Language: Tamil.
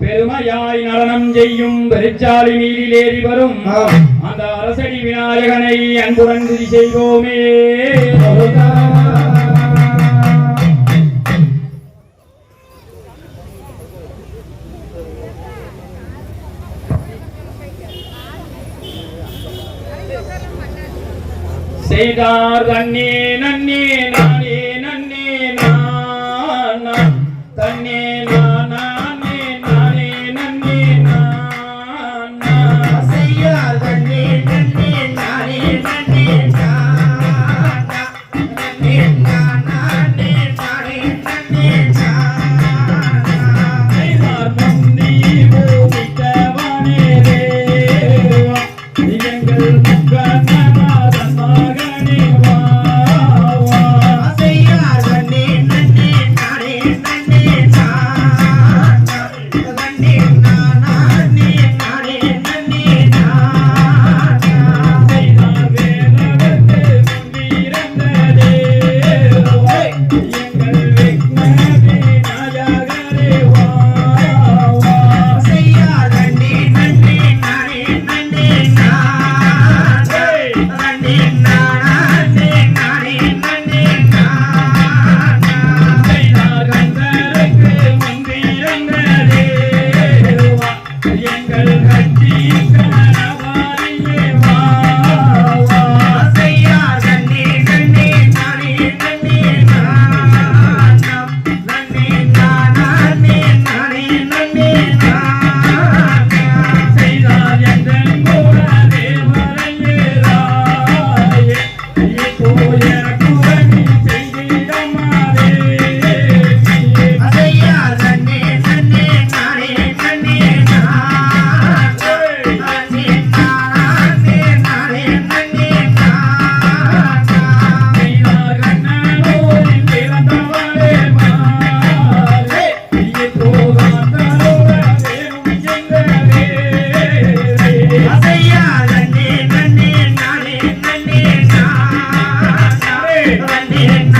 பெருமையாய் நடனம் செய்யும் பெருச்சாலி நீரிலேறி வரும். அந்த அரசடி விநாயகனை அன்புடன் துதி செய்வோமே. செய்தார் தண்ணே நன்னே Oh, yeah. வண்டி என்ன